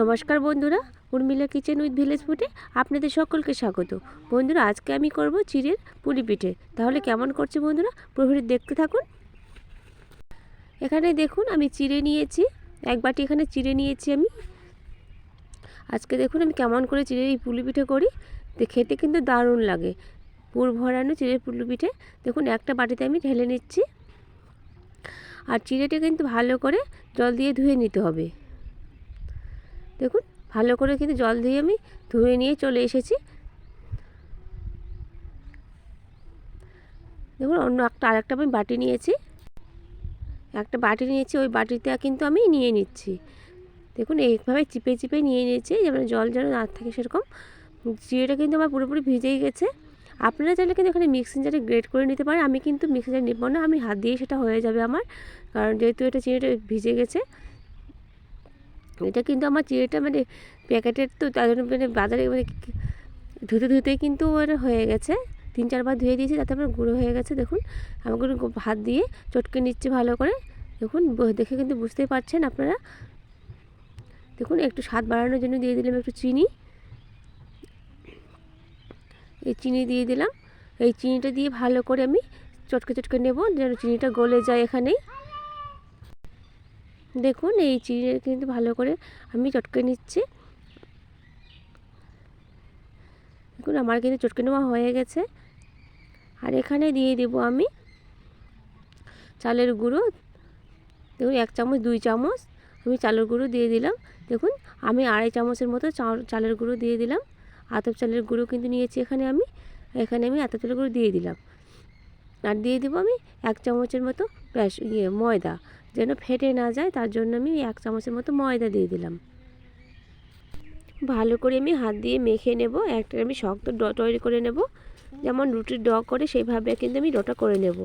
নমস্কার বন্ধুরা, Urmila kitchen with village ফুডে আপনাদের সকলকে স্বাগত। বন্ধুরা, আজকে আমি করব চিড়ের পুলি পিঠে। তাহলে কেমন করছে বন্ধুরা প্রভৃতি দেখতে থাকুন। এখানে দেখুন, আমি চিড়ে নিয়েছি, এক বাটি এখানে চিড়ে নিয়েছি আমি। আজকে দেখুন, আমি কেমন করে চিড়ের এই পুলি পিঠে করি। খেতে কিন্তু দারুণ লাগে। পুর ভরানো চিড়ের পুলি পিঠে। দেখুন, একটা বাটিতে আমি ঢেলে নিচ্ছি। আর চিড়েটা কিন্তু ভালো করে জল দিয়ে ধুয়ে নিতে হবে। দেখুন, ভালো করে কিন্তু জল দিয়ে আমি ধুয়ে নিয়ে চলে এসেছি। দেখুন, অন্য একটা, আরেকটা আমি বাটি নিয়েছি। একটা বাটি নিয়েছি, ওই বাটিতে কিন্তু আমি নিয়ে নিচ্ছি। দেখুন, এইভাবে চিপে চিপে নিয়ে নিয়েছি যেমন জল যেন না থাকে সেরকম। চিড়েটা কিন্তু আমার পুরোপুরি ভিজেই গেছে। আপনারা চাইলে কিন্তু এখানে মিক্সিং জারে গ্রেট করে নিতে পারেন। আমি কিন্তু মিক্সিং জার নেব না, আমি হাত দিয়ে সেটা হয়ে যাবে আমার। কারণ যেহেতু এটা চিড়েটা ভিজে গেছে এটা কিন্তু আমার চিড়েটা মানে প্যাকেটের তো তার জন্য মানে বাজারে মানে ধুতে ধুতেই কিন্তু মানে হয়ে গেছে। তিন চারবার ধুয়ে দিয়েছি, তাতে আমার গুঁড়ো হয়ে গেছে। দেখুন, আমাকে ভাত দিয়ে চটকে নিচ্ছে ভালো করে। দেখুন দেখে কিন্তু বুঝতেই পারছেন আপনারা। দেখুন, একটু স্বাদ বাড়ানোর জন্য দিয়ে দিলাম একটু চিনি। এই চিনি দিয়ে দিলাম। এই চিনিটা দিয়ে ভালো করে আমি চটকে চটকে নেব, যেন চিনিটা গলে যায় এখানেই। দেখুন, এই চিড়ে কিন্তু ভালো করে আমি চটকে নিচ্ছি। দেখুন, আমার কিন্তু চটকে নেওয়া হয়ে গেছে। আর এখানে দিয়ে দেব আমি চালের গুঁড়ো। দেখুন, এক চামচ, দুই চামচ আমি চালের গুঁড়ো দিয়ে দিলাম। দেখুন, আমি আড়াই চামচের মতো চালের গুঁড়ো দিয়ে দিলাম। আতপ চালের গুঁড়ো কিন্তু নিয়েছি এখানে আমি। এখানে আমি আতপ চালের গুঁড়ো দিয়ে দিলাম। আর দিয়ে দেবো আমি এক চামচের মতো ইয়ে ময়দা। যেন ফেটে না যায়, তার জন্য আমি এক চামচের মতো ময়দা দিয়ে দিলাম। ভালো করে আমি হাত দিয়ে মেখে নেব, একটা আমি শক্ত ড, তৈরি করে নেব। যেমন রুটির ড করে, সেইভাবে কিন্তু আমি ডটা করে নেব।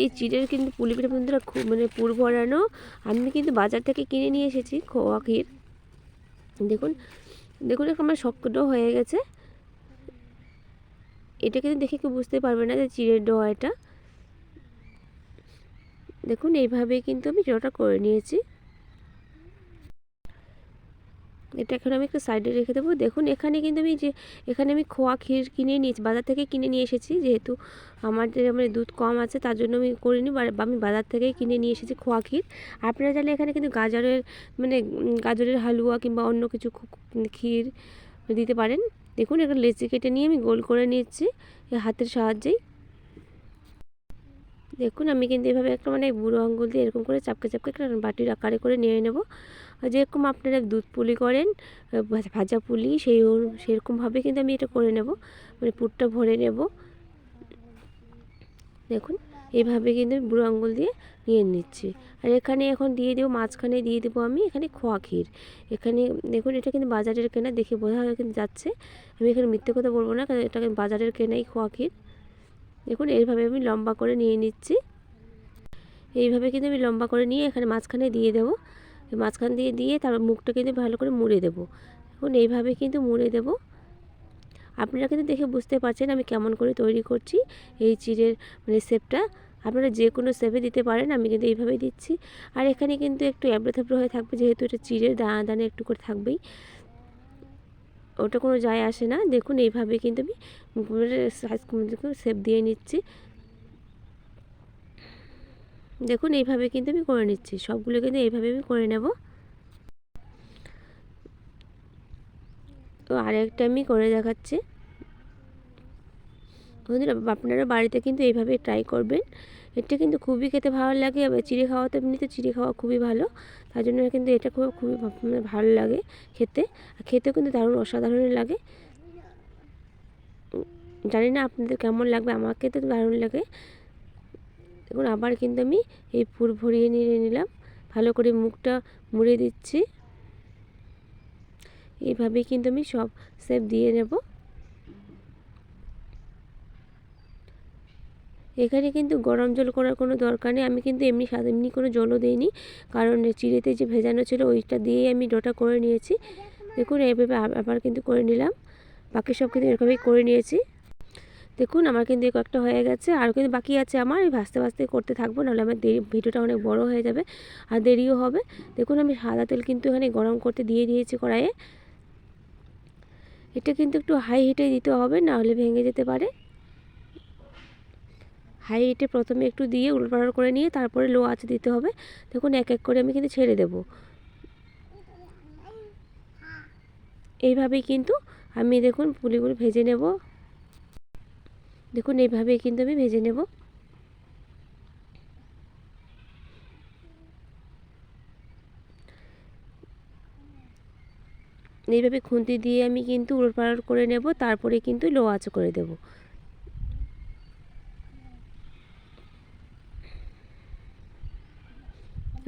এই চিড়ের কিন্তু পুলি পিঠা বন্ধুরা খুব মানে পুর ভরানো। আমি কিন্তু বাজার থেকে কিনে নিয়ে এসেছি, খোয়া ক্ষীর। দেখুন দেখুন এখন আমার শক্ত হয়ে গেছে। এটা কিন্তু দেখে কেউ বুঝতে পারবে না যে চিড়ের ড এটা। দেখুন এইভাবে কিন্তু আমি জোটা করে নিয়েছি। এটা এখন আমি একটু সাইডে রেখে দেবো। দেখুন, এখানে কিন্তু আমি যে, এখানে আমি খোয়া ক্ষীর কিনে নিয়েছি বাজার থেকে কিনে নিয়ে এসেছি। যেহেতু আমার মানে দুধ কম আছে, তার জন্য আমি করিনি আমি বাজার থেকেই কিনে নিয়ে এসেছি খোয়া ক্ষীর। আপনারা চাইলে এখানে কিন্তু গাজরের মানে গাজরের হালুয়া কিংবা অন্য কিছু ক্ষীর দিতে পারেন। দেখুন, একটা লেচি কেটে নিয়ে আমি গোল করে নিচ্ছি হাতের সাহায্যেই। দেখুন, আমি কিন্তু এভাবে একটা মানে বুড়ো আঙ্গুল দিয়ে এরকম করে চাপকে চাপকে একটা বাটির আকারে করে নিয়ে নেব। যেরকম আপনারা দুধ পুলি করেন ভাজা পুলি, সেই সেরকমভাবে কিন্তু আমি এটা করে নেব। মানে পুরটা ভরে নেব। দেখুন এইভাবে কিন্তু আমি বুড়ো আঙ্গুল দিয়ে নিয়ে নিচ্ছি। আর এখানে এখন দিয়ে দেবো, মাঝখানে দিয়ে দেবো আমি এখানে খোয়া ক্ষীর। এখানে দেখুন, এটা কিন্তু বাজারের কেনা, দেখে বোঝা কিন্তু যাচ্ছে। আমি এখানে মিথ্যে কথা বলব না, কারণ এটা বাজারের কেনাই খোয়া ক্ষীর। দেখুন, এইভাবে আমি লম্বা করে নিয়ে নিচ্ছি। এইভাবে কিন্তু আমি লম্বা করে নিয়ে এখানে মাঝখানে দিয়ে দেবো। মাঝখান দিয়ে দিয়ে তার মুখটা কিন্তু ভালো করে মুড়ে দেবো। এখন এইভাবে কিন্তু মুড়ে দেব। আপনারা কিন্তু দেখে বুঝতে পারছেন আমি কেমন করে তৈরি করছি এই চিড়ের মানে শেপটা। আপনারা যে কোনো শেপে দিতে পারেন, আমি কিন্তু এইভাবেই দিচ্ছি। আর এখানে কিন্তু একটু অ্যাবড়ো হয়ে থাকবে, যেহেতু এটা চিড়ের দানা দানা একটু করে থাকবেই। ওটা কোনো যায় আসে না। দেখুন, এইভাবে কিন্তু আমি সাইজ শেপ দিয়ে নিচ্ছি। দেখুন, এইভাবে কিন্তু আমি করে নিচ্ছি। সবগুলো কিন্তু এইভাবে আমি করে নেব। তো আরেকটা আমি করে দেখাচ্ছি। আপনারা বাড়িতে কিন্তু এইভাবে ট্রাই করবেন। এটা কিন্তু খুবই খেতে ভালো লাগে চিড়ে খাওয়া তো এমনিতে চিড়ে খাওয়া খুবই ভালো। তার জন্য কিন্তু এটা খুব, খুবই মানে ভালো লাগে খেতে। আর খেতেও কিন্তু দারুণ অসাধারণ লাগে। জানি না আপনাদের কেমন লাগবে আমাকে তো দারুণ লাগে। এখন আবার কিন্তু আমি এই পুর ভরিয়ে নিয়ে নিলাম। ভালো করে মুখটা মুড়ে দিচ্ছি। এইভাবেই কিন্তু আমি সব সেপ দিয়ে নেব। এখানে কিন্তু গরম জল করার কোনো দরকার নেই। আমি কিন্তু এমনি এমনি কোনো জলও দিইনি। কারণ চিড়েতে যে ভেজানো ছিল, ওইটা দিয়েই আমি ডোটা করে নিয়েছি। দেখুন, এইভাবে আবার কিন্তু করে নিলাম। বাকি সব কিন্তু এরকমই করে নিয়েছি। দেখুন, আমার কিন্তু কয়েকটা হয়ে গেছে। আর কিন্তু বাকি আছে আমার। এই ভাজতে ভাজতে করতে থাকব, নাহলে আমার দেরি, ভিডিওটা অনেক বড় হয়ে যাবে আর দেরিও হবে। দেখুন, আমি সাদা তেল কিন্তু এখানে গরম করতে দিয়ে দিয়েছি কড়াইয়ে। এটা কিন্তু একটু হাই হিটে দিতে হবে, নাহলে ভেঙে যেতে পারে। হাই হিটে প্রথমে একটু দিয়ে উল্টাপাল্ট করে নিয়ে তারপরে লো আঁচে দিতে হবে। দেখুন এক এক করে আমি কিন্তু ছেড়ে দেব। এইভাবেই কিন্তু আমি দেখুন পুলিগুলো ভেজে নেব। দেখুন এইভাবেই কিন্তু আমি ভেজে নেব। এইভাবে খুন্তি দিয়ে আমি কিন্তু উলটপালট করে নেব, তারপরে কিন্তু লো আঁচ করে দেব।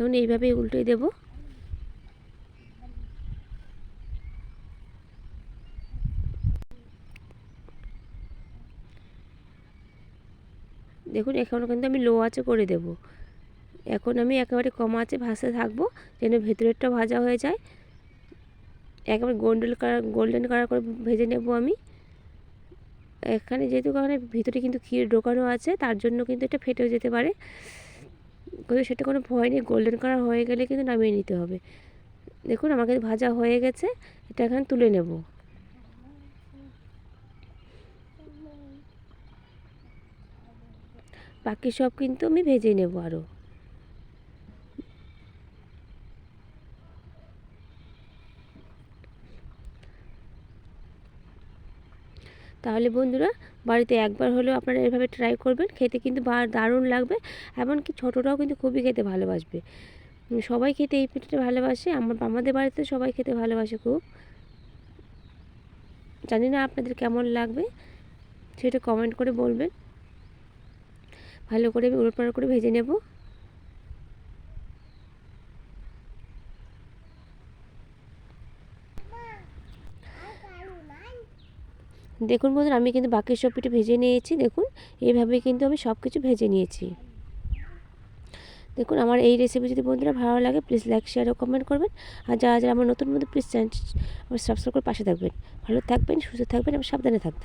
এখন এইভাবেই উল্টে দেব। দেখুন এখন কিন্তু আমি লো আঁচে করে দেব। এখন আমি একেবারে কম আঁচে ভাজতে থাকব, যেন ভেতরেরটা ভাজা হয়ে যায়। একেবারে গোল্ডেন কালার গোল্ডেন কালার করে ভেজে নেব আমি। এখানে যেহেতু কারণে ভিতরে কিন্তু ক্ষীর ঢোকানো আছে, তার জন্য কিন্তু এটা ফেটেও যেতে পারে। কিন্তু সেটা কোনো ভয় নেই গোল্ডেন কালার হয়ে গেলে কিন্তু নামিয়ে নিতে হবে। দেখুন আমাকে ভাজা হয়ে গেছে, এটা এখানে তুলে নেব। বাকি সব কিন্তু আমি ভেজে নেব আরও তাহলে বন্ধুরা বাড়িতে একবার হলেও আপনারা এভাবে ট্রাই করবেন, খেতে কিন্তু দারুণ লাগবে এমনকি ছোটোরাও কিন্তু খুবই খেতে ভালোবাসবে। সবাই খেতে এই পিঠাটা ভালোবাসে, আমার আমাদের বাড়িতে সবাই খেতে ভালোবাসে খুব। জানি না আপনাদের কেমন লাগবে, সেটা কমেন্ট করে বলবেন। ভালো করে আমি উলটপালট করে ভেজে নেব। দেখুন বলুন আমি কিন্তু বাকি সব পিঠে ভেজে নিয়েছি, দেখুন। এইভাবে কিন্তু আমি সব কিছু ভেজে নিয়েছি। দেখুন, আমার এই রেসিপি যদি বন্ধুরা ভালো লাগে প্লিজ লাইক শেয়ার ও কমেন্ট করবেন। আর যারা যারা আমার নতুন বন্ধু প্লিজ চ্যানেল সাবস্ক্রাইব করে পাশে থাকবেন। ভালো থাকবেন, সুস্থ থাকবেন এবং সাবধানে থাকবেন।